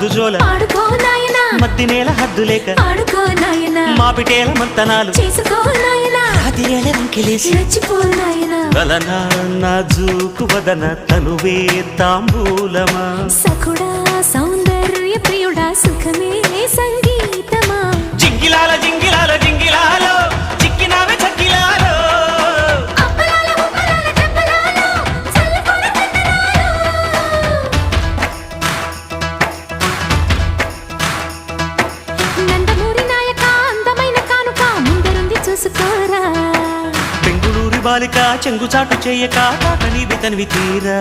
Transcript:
ముద్దు జోల మద్ది నేల హద్దు లేక నాయనా. మాపిటేల మంతనాలు చేసుకో నాయనా. అది ఏళ్ళ రంకెలేసి వలన నాజూకు వదన తనువే తాంబూలమా? సఖుడా సౌందర్య ప్రియుడా సుఖమే సంగీతమా చేసుకోరా బెంగుళూరు బాలిక చెంగుచాటు చేయక తాట నీవి తనివి తీరా?